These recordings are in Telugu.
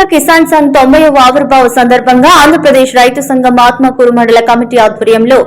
జాతీయ కిసాన్ సంఘ్ తొంభైవ ఆవిర్భావ సందర్భంగా ఆంధ్రప్రదేశ్ రైతు సంఘం ఆత్మకూరు మండల కమిటీ ఆధ్వర్యంలో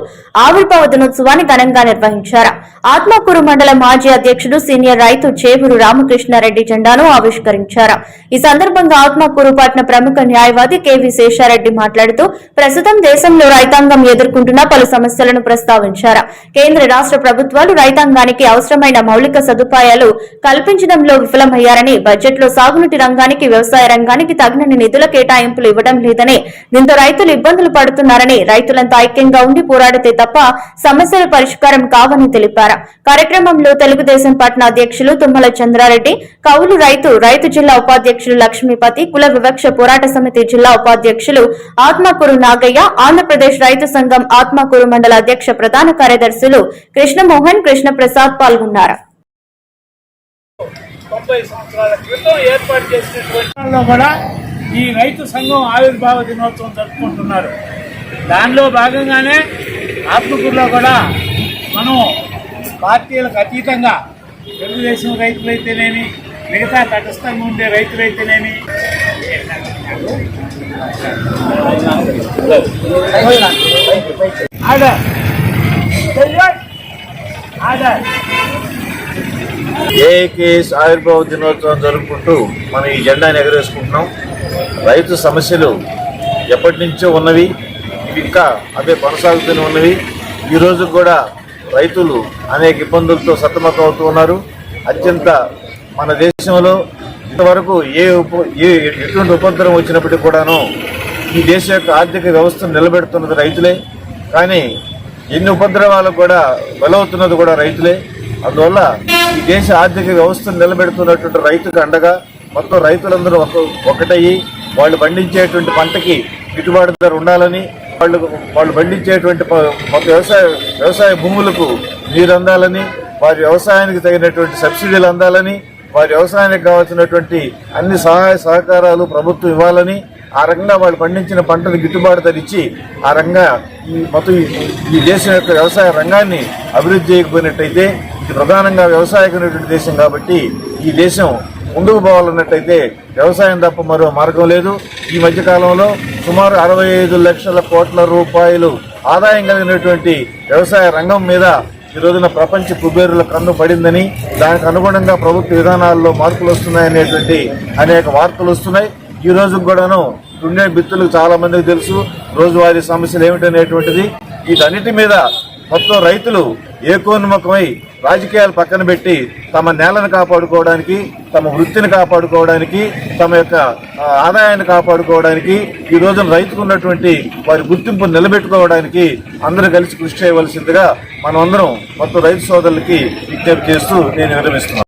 ఆవిర్భావ దినోత్సవాన్ని ఘనంగా నిర్వహించారు. ఆత్మకూరు మండల మాజీ అధ్యక్షుడు సీనియర్ రైతు చేవూరు రామకృష్ణారెడ్డి జెండాను ఆవిష్కరించారు. ఈ సందర్భంగా ఆత్మకూరు పట్న ప్రముఖ న్యాయవాది కెవి శేషారెడ్డి మాట్లాడుతూ ప్రస్తుతం దేశంలో రైతాంగం ఎదుర్కొంటున్న పలు సమస్యలను ప్రస్తావించారు. కేంద్ర రాష్ట్ర ప్రభుత్వాలు రైతాంగానికి అవసరమైన మౌలిక సదుపాయాలు కల్పించడంలో విఫలమయ్యారని బడ్జెట్లో సాగునీటి రంగానికి వ్యవసాయ రంగానికి తగినన్ని నిధుల కేటాయింపులు ఇవ్వడం లేదని దీంతో రైతులు ఇబ్బందులు పడుతున్నారని రైతులంతా ఐక్యంగా ఉండి పోరాడితే తప్ప సమస్యల పరిష్కారం కావని తెలిపారు. కార్యక్రమంలో తెలుగుదేశం పట్న అధ్యక్షులు తుమ్మల చంద్రారెడ్డి కౌలు రైతు రైతు జిల్లా ఉపాధ్యక్షులు లక్ష్మీపతి కుల వివక్ష పోరాట సమితి జిల్లా ఉపాధ్యక్షులు ఆత్మకూరు నాగయ్య ఆంధ్రప్రదేశ్ రైతు సంఘం ఆత్మకూరు మండల అధ్యక్ష ప్రధాన కార్యదర్శులు కృష్ణమోహన్ కృష్ణప్రసాద్ పాల్గొన్నారు. తొంభై సంవత్సరాల క్రితం ఏర్పాటు చేసినటువంటి కూడా ఈ రైతు సంఘం ఆవిర్భావ దినోత్సవం జరుపుకుంటున్నారు. దానిలో భాగంగానే ఆత్మకూరులో కూడా మనం పార్టీలకు అతీతంగా తెలుగుదేశం రైతులైతేనేమి మిగతా తటస్థంగా ఉండే రైతులైతేనేమి? ఆర్డర్. ఆర్డర్. ఏకేఎస్ ఆవిర్భావ దినోత్సవం జరుపుకుంటూ మనం ఈ జెండాను ఎగరేసుకుంటున్నాం. రైతు సమస్యలు ఎప్పటి నుంచో ఉన్నవి ఇంకా అవే కొనసాగుతూనే ఉన్నవి. ఈరోజు కూడా రైతులు అనేక ఇబ్బందులతో సతమతం అవుతూ ఉన్నారు. అత్యంత మన దేశంలో ఇంతవరకు ఏ ఉప ఏ ఎటువంటి ఉపద్రవం వచ్చినప్పటికీ కూడాను ఈ దేశ యొక్క ఆర్థిక వ్యవస్థను నిలబెడుతున్నది రైతులే. కానీ ఎన్ని ఉపద్రవాలకు కూడా బలవుతున్నది కూడా రైతులే. అందువల్ల ఈ దేశ ఆర్థిక వ్యవస్థను నిలబెడుతున్నటువంటి రైతుకు అండగా మొత్తం రైతులందరూ ఒక ఒకటయ్యి. వాళ్ళు పండించేటువంటి పంటకి గిట్టుబాటు ధర ఉండాలని వాళ్ళు వాళ్ళు పండించేటువంటి మొత్తం వ్యవసాయ వ్యవసాయ భూములకు నీరు అందాలని వారి వ్యవసాయానికి తగినటువంటి సబ్సిడీలు అందాలని వారి వ్యవసాయానికి కావాల్సినటువంటి అన్ని సహాయ సహకారాలు ప్రభుత్వం ఇవ్వాలని ఆ రకంగా వాళ్ళు పండించిన పంటను గిట్టుబాటు ధర ఇచ్చి ఆ రంగా ఈ మొత్తం ఈ- దేశం యొక్క వ్యవసాయ రంగాన్ని అభివృద్ధి చేయకపోయినట్టయితే ఇది ప్రధానంగా వ్యవసాయకమైనటువంటి దేశం కాబట్టి ఈ దేశం ముందుకు పోవాలన్నట్టయితే వ్యవసాయం తప్ప మరో మార్గం లేదు. ఈ మధ్యకాలంలో సుమారు అరవై ఐదు లక్షల కోట్ల రూపాయలు ఆదాయం కలిగినటువంటి వ్యవసాయ రంగం మీద ఈ రోజున ప్రపంచ కుబేరుల కన్ను పడిందని దానికి అనుగుణంగా ప్రభుత్వ విధానాల్లో మార్పులు వస్తున్నాయనేటువంటి అనేక వార్తలు వస్తున్నాయి. ఈ రోజు కూడాను తుండే బిత్తులకు చాలా మందికి తెలుసు రోజువారీ సమస్యలు ఏమిటనేటువంటిది వీటన్నిటి మీద మొత్తం రైతులు ఏకోన్ముఖమై రాజకీయాలు పక్కన పెట్టి తమ నేలను కాపాడుకోవడానికి తమ వృత్తిని కాపాడుకోవడానికి తమ యొక్క ఆదాయాన్ని కాపాడుకోవడానికి ఈ రోజున రైతుకు ఉన్నటువంటి వారి గుర్తింపు నిలబెట్టుకోవడానికి అందరూ కలిసి కృషి చేయవలసిందిగా మనమందరం మొత్తం రైతు సోదరులకి విజ్ఞప్తి చేస్తూ నేను విరమిస్తున్నాను.